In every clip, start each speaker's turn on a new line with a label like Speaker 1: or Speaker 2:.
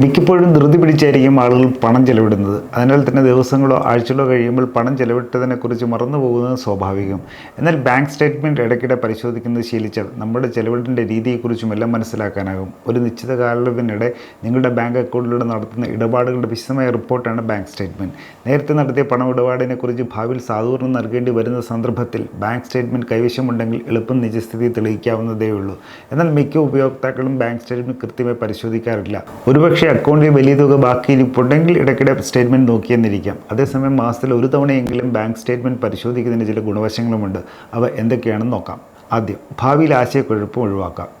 Speaker 1: മിക്കപ്പോഴും ധൃതി പിടിച്ചായിരിക്കും ആളുകൾ പണം ചെലവിടുന്നത്. അതിനാൽ തന്നെ ദിവസങ്ങളോ ആഴ്ചകളോ കഴിയുമ്പോൾ പണം ചെലവിട്ടതിനെക്കുറിച്ച് മറന്നു പോകുന്നത് സ്വാഭാവികം. എന്നാൽ ബാങ്ക് സ്റ്റേറ്റ്മെന്റ് ഇടയ്ക്കിടെ പരിശോധിക്കുന്നത് ശീലിച്ചാൽ നമ്മുടെ ചെലവിടേണ്ട രീതിയെക്കുറിച്ചും എല്ലാം മനസ്സിലാക്കാനാകും. ഒരു നിശ്ചിത കാലയളവിനിടെ നിങ്ങളുടെ ബാങ്ക് അക്കൗണ്ടിലൂടെ നടത്തുന്ന ഇടപാടുകളുടെ വിശദമായ റിപ്പോർട്ടാണ് ബാങ്ക് സ്റ്റേറ്റ്മെന്റ് നേരത്തെ നടത്തിയ പണമിടപാടിനെക്കുറിച്ച് ഭാവിയിൽ സാധൂർണം നൽകേണ്ടി വരുന്ന സന്ദർഭത്തിൽ ബാങ്ക് സ്റ്റേറ്റ്മെന്റ് കൈവശമുണ്ടെങ്കിൽ എളുപ്പം നിജസ്ഥിതി തെളിയിക്കാവുന്നതേ ഉള്ളൂ എന്നാൽ മിക്ക ഉപയോക്താക്കളും ബാങ്ക് സ്റ്റേറ്റ്മെന്റ് കൃത്യമായി പരിശോധിക്കാറില്ല. ഒരുപക്ഷെ അക്കൗണ്ടിൽ വലിയ തുക ബാക്കി ഇരിപ്പുണ്ടെങ്കിൽ ഇടയ്ക്കിടെ സ്റ്റേറ്റ്മെന്റ് നോക്കിയെന്നിരിക്കാം. അതേസമയം മാസത്തിൽ ഒരു തവണയെങ്കിലും ബാങ്ക് സ്റ്റേറ്റ്മെന്റ് പരിശോധിക്കുന്നതിന് ചില ഗുണവശങ്ങളുമുണ്ട്. അവ എന്തൊക്കെയാണെന്ന് നോക്കാം. ആദ്യം ഭാവിയിൽ ആശയക്കുഴപ്പം ഒഴിവാക്കാം.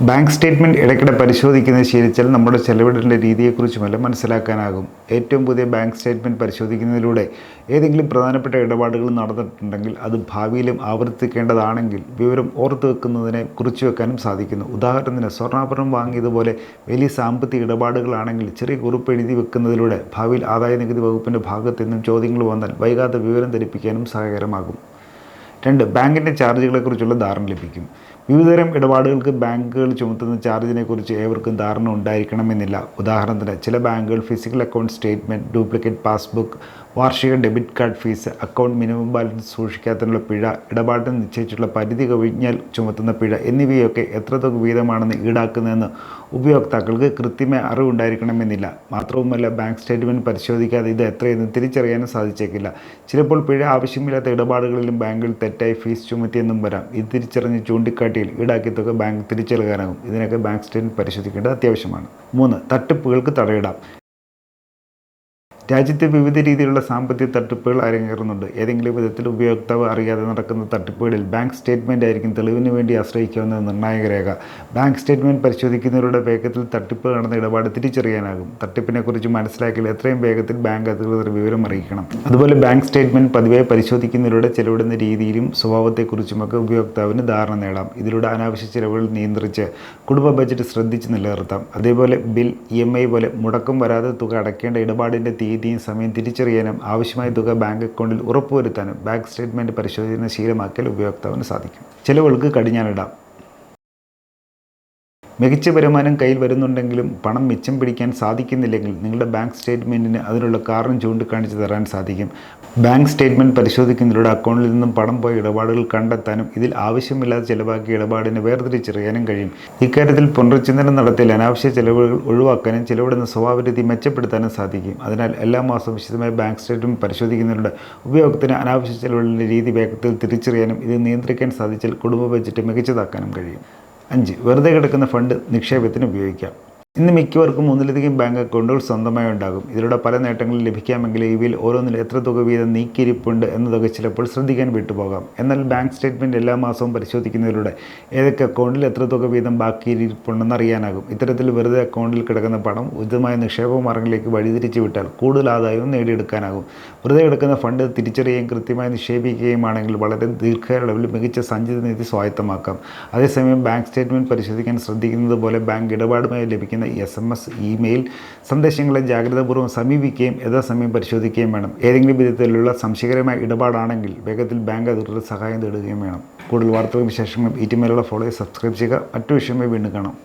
Speaker 1: ബാങ്ക് സ്റ്റേറ്റ്മെന്റ് ഇടയ്ക്കിടെ പരിശോധിക്കുന്നത് ശീലിച്ചാൽ നമ്മുടെ ചെലവിടേണ്ട രീതിയെക്കുറിച്ചുമെല്ലാം മനസ്സിലാക്കാനാകും. ഏറ്റവും പുതിയ ബാങ്ക് സ്റ്റേറ്റ്മെന്റ് പരിശോധിക്കുന്നതിലൂടെ ഏതെങ്കിലും പ്രധാനപ്പെട്ട ഇടപാടുകൾ നടന്നിട്ടുണ്ടെങ്കിൽ അത് ഭാവിയിലും ആവർത്തിക്കേണ്ടതാണെങ്കിൽ വിവരം ഓർത്തു വെക്കുന്നതിനെ കുറിച്ചു വെക്കാനും സാധിക്കുന്നു. ഉദാഹരണത്തിന് സ്വർണാഭരണം വാങ്ങിയതുപോലെ വലിയ സാമ്പത്തിക ഇടപാടുകളാണെങ്കിൽ ചെറിയ കുറിപ്പ് എഴുതി വെക്കുന്നതിലൂടെ ഭാവിയിൽ ആദായ നികുതി വകുപ്പിന്റെ ഭാഗത്തു നിന്നും ചോദ്യങ്ങൾ വന്നാൽ വൈകാതെ വിവരം ധരിപ്പിക്കാനും സഹായകരമാകും രണ്ട് ബാങ്കിന്റെ ചാർജുകളെക്കുറിച്ചുള്ള ധാരണ ലഭിക്കും. വിവിധതരം ഇടപാടുകൾക്ക് ബാങ്കുകൾ ചുമത്തുന്ന ചാർജിനെക്കുറിച്ച് ഏവർക്കും ധാരണ ഉണ്ടായിരിക്കണമെന്നില്ല. ഉദാഹരണത്തിന് ചില ബാങ്കുകൾ physical account statement duplicate passbook വാർഷിക debit card fees account minimum balance സൂക്ഷിക്കാത്തതിനുള്ള പിഴ ഇടപാടിന് നിശ്ചയിച്ചിട്ടുള്ള പരിധി കവിഞ്ഞാൽ ചുമത്തുന്ന പിഴ എന്നിവയൊക്കെ എത്ര തുക വീതമാണെന്ന് ഈടാക്കുന്നതെന്ന് ഉപയോക്താക്കൾക്ക് കൃത്യമായ അറിവുണ്ടായിരിക്കണമെന്നില്ല. മാത്രവുമല്ല ബാങ്ക് സ്റ്റേറ്റ്മെന്റ് പരിശോധിക്കാതെ ഇത് എത്രയെന്ന് തിരിച്ചറിയാനും സാധിച്ചേക്കില്ല. ചിലപ്പോൾ പിഴ ആവശ്യമില്ലാത്ത ഇടപാടുകളിലും ബാങ്കുകൾ തെറ്റായി ഫീസ് ചുമത്തിയെന്നും വരാം. ഇത് തിരിച്ചറിഞ്ഞ് ചൂണ്ടിക്കാട്ടിയിൽ ഈടാക്കിയ തുക ബാങ്ക് തിരിച്ചെടുക്കാനാകും. ഇതിനൊക്കെ ബാങ്ക് സ്റ്റേറ്റ്മെന്റ് പരിശോധിക്കേണ്ടത് അത്യാവശ്യമാണ്. മൂന്ന് തട്ടിപ്പുകൾക്ക് തടയിടാം. രാജ്യത്തെ വിവിധ രീതിയിലുള്ള സാമ്പത്തിക തട്ടിപ്പുകൾ അരങ്ങേറുന്നുണ്ട്. ഏതെങ്കിലും വിധത്തിൽ ഉപയോക്താവ് അറിയാതെ നടക്കുന്ന തട്ടിപ്പുകളിൽ ബാങ്ക് സ്റ്റേറ്റ്മെന്റ് ആയിരിക്കും തെളിവിന് വേണ്ടി ആശ്രയിക്കാവുന്ന നിർണായക രേഖ. ബാങ്ക് സ്റ്റേറ്റ്മെന്റ് പരിശോധിക്കുന്നവരുടെ വേഗത്തിൽ തട്ടിപ്പ് നടന്ന ഇടപാട് തിരിച്ചറിയാനാകും. തട്ടിപ്പിനെക്കുറിച്ച് മനസ്സിലാക്കിയാൽ എത്രയും വേഗത്തിൽ ബാങ്ക് അധികൃതർ വിവരം അറിയിക്കണം. അതുപോലെ ബാങ്ക് സ്റ്റേറ്റ്മെന്റ് പതിവായി പരിശോധിക്കുന്നവരുടെ ചെലവിടുന്ന രീതിയിലും സ്വഭാവത്തെക്കുറിച്ചുമൊക്കെ ഉപയോക്താവിന് ധാരണ നേടാം. ഇതിലൂടെ അനാവശ്യ ചിലവുകൾ നിയന്ത്രിച്ച് കുടുംബ ബജറ്റ് ശ്രദ്ധിച്ച് നിലനിർത്താം. അതേപോലെ ബിൽ ഇ പോലെ മുടക്കം വരാതെ തുക അടയ്ക്കേണ്ട ഇടപാടിന്റെ തീയതിയും സമയം തിരിച്ചറിയാനും ആവശ്യമായ തുക ബാങ്ക് അക്കൗണ്ടിൽ ഉറപ്പുവരുത്താനും ബാങ്ക് സ്റ്റേറ്റ്മെന്റ് പരിശോധിക്കുന്ന ശീലമാക്കൽ ഉപയോക്താവിന് സാധിക്കും. ചിലവുകൾക്ക് കടിഞ്ഞാണിടാം. മികച്ച വരുമാനം കയ്യിൽ വരുന്നുണ്ടെങ്കിലും പണം മിച്ചം പിടിക്കാൻ സാധിക്കുന്നില്ലെങ്കിൽ നിങ്ങളുടെ ബാങ്ക് സ്റ്റേറ്റ്മെന്റിന് അതിനുള്ള കാരണം ചൂണ്ടിക്കാണിച്ച് തരാൻ സാധിക്കും. ബാങ്ക് സ്റ്റേറ്റ്മെന്റ് പരിശോധിക്കുന്നതിലൂടെ അക്കൗണ്ടിൽ നിന്നും പണം പോയ ഇടപാടുകൾ കണ്ടെത്താനും ഇതിൽ ആവശ്യമില്ലാതെ ചിലവാക്കിയ ഇടപാടിനെ വേർതിരിച്ചറിയാനും കഴിയും. ഇക്കാര്യത്തിൽ പുനർചിന്തനം നടത്തിയാൽ അനാവശ്യ ചിലവുകൾ ഒഴിവാക്കാനും ചിലവിടുന്ന സ്വഭാവരീതി മെച്ചപ്പെടുത്താനും സാധിക്കും. അതിനാൽ എല്ലാ മാസവും വിശദമായ ബാങ്ക് സ്റ്റേറ്റ്മെന്റ് പരിശോധിക്കുന്നതിലൂടെ ഉപയോഗത്തിന് അനാവശ്യ ചിലവുകളുടെ രീതി വേഗത്തിൽ തിരിച്ചറിയാനും ഇത് നിയന്ത്രിക്കാൻ സാധിച്ചാൽ കുടുംബ ബജറ്റ് മികച്ചതാക്കാനും കഴിയും. അഞ്ച്. വെറുതെ കിടക്കുന്ന ഫണ്ട് നിക്ഷേപത്തിന് ഉപയോഗിക്കാം. ഇന്ന് മിക്കവർക്കും ഒന്നിലധികം ബാങ്ക് അക്കൗണ്ടുകൾ സ്വന്തമായി ഉണ്ടാകും. ഇതിലൂടെ പല നേട്ടങ്ങളും ലഭിക്കാമെങ്കിലും ഇവയിൽ ഓരോന്നിൽ എത്ര തുക വീതം നീക്കിയിരിപ്പുണ്ട് എന്നതൊക്കെ ചിലപ്പോൾ ശ്രദ്ധിക്കാൻ വിട്ടുപോകാം. എന്നാൽ ബാങ്ക് സ്റ്റേറ്റ്മെന്റ് എല്ലാ മാസവും പരിശോധിക്കുന്നതിലൂടെ ഏതൊക്കെ അക്കൗണ്ടിൽ എത്ര തുക വീതം ബാക്കിയിരിപ്പുണ്ടെന്ന് അറിയാനാകും. ഇത്തരത്തിൽ വെറുതെ അക്കൗണ്ടിൽ കിടക്കുന്ന പണം ഉചിതമായ നിക്ഷേപ മാർഗങ്ങളിലേക്ക് വഴിതിരിച്ചു വിട്ടാൽ കൂടുതൽ ആദായവും നേടിയെടുക്കാനാകും. വെറുതെ കിടക്കുന്ന ഫണ്ട് തിരിച്ചറിയുകയും കൃത്യമായി നിക്ഷേപിക്കുകയുമാണെങ്കിൽ വളരെ ദീർഘകാലയളവിൽ മികച്ച സഞ്ചിത നിധി സ്വായത്തമാക്കാം. അതേസമയം ബാങ്ക് സ്റ്റേറ്റ്മെന്റ് പരിശോധിക്കാൻ ശ്രദ്ധിക്കുന്നത് പോലെ ബാങ്ക് ഇടപാടുമായി ലഭിക്കുന്ന എസ് എം എസ് ഇമെയിൽ സന്ദേശങ്ങളെ ജാഗ്രതാപൂർവം സമീപിക്കുകയും യഥാസമയം പരിശോധിക്കുകയും വേണം. ഏതെങ്കിലും വിധത്തിലുള്ള സംശയകരമായ ഇടപാടാണെങ്കിൽ വേഗത്തിൽ ബാങ്ക് അധികൃതർ സഹായം തേടുകയും വേണം. കൂടുതൽ വാർത്തകളും വിശേഷങ്ങളും ഈ ടിമേലുള്ള ഫോളോ സബ്സ്ക്രൈബ് ചെയ്യുക. മറ്റു വിഷയമായി വീണ്ടും കാണാം.